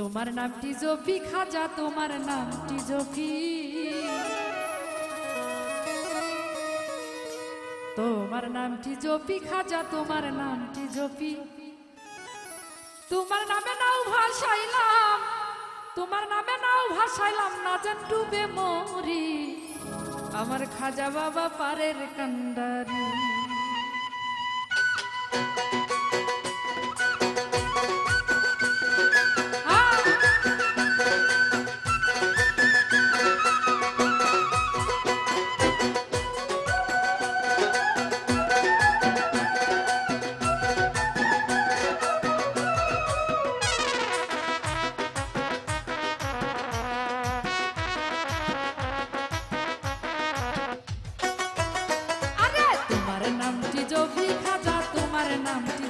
তোমার নামটি জফি খাজা, তোমার নামটি জফি তোমার নামটি জপি, খাজা, তোমার নামটি জপি। তোমার নামে নাও ভাসাইলাম, তোমার নামে নাও ভাসাইলাম, না যেন ডুবে মরি। আমার খাজা বাবা পারের কান্ডারি। খাজা তোমার নামটি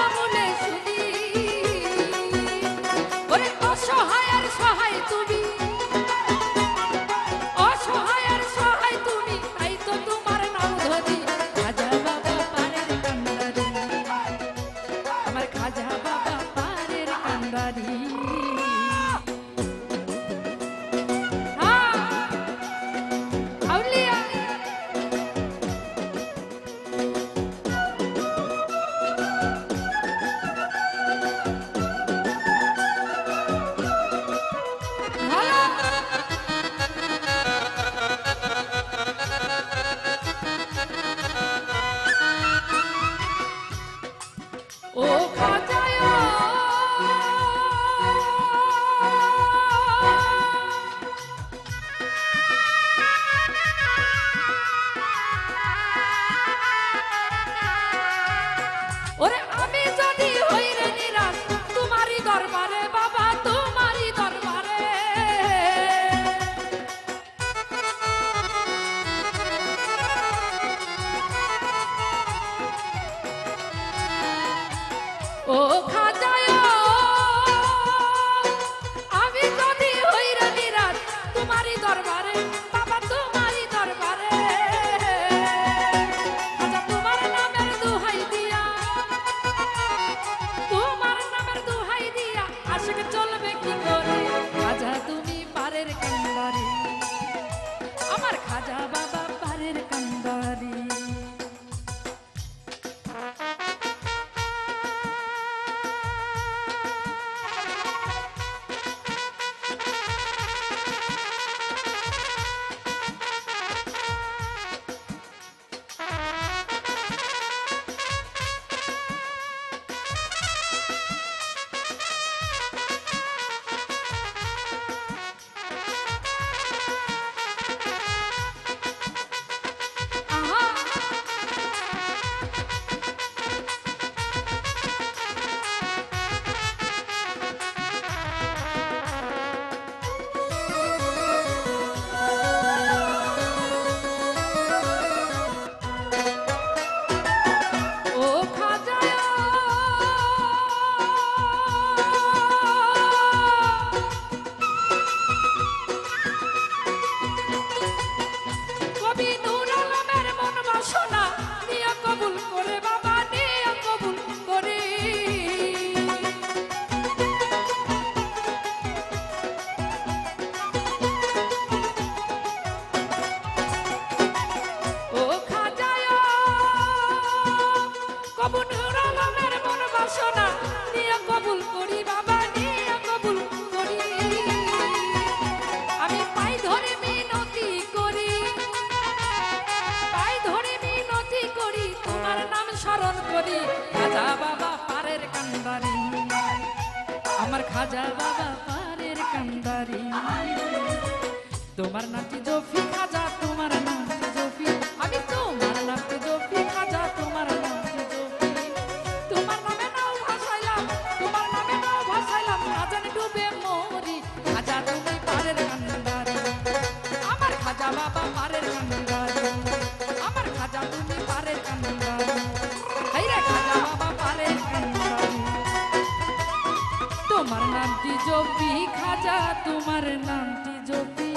哦看 শোনা খাজা বাবা পারের কান্দারি। তোমার নাচি নামটি জপি খাজা তোমার নামটি জপি।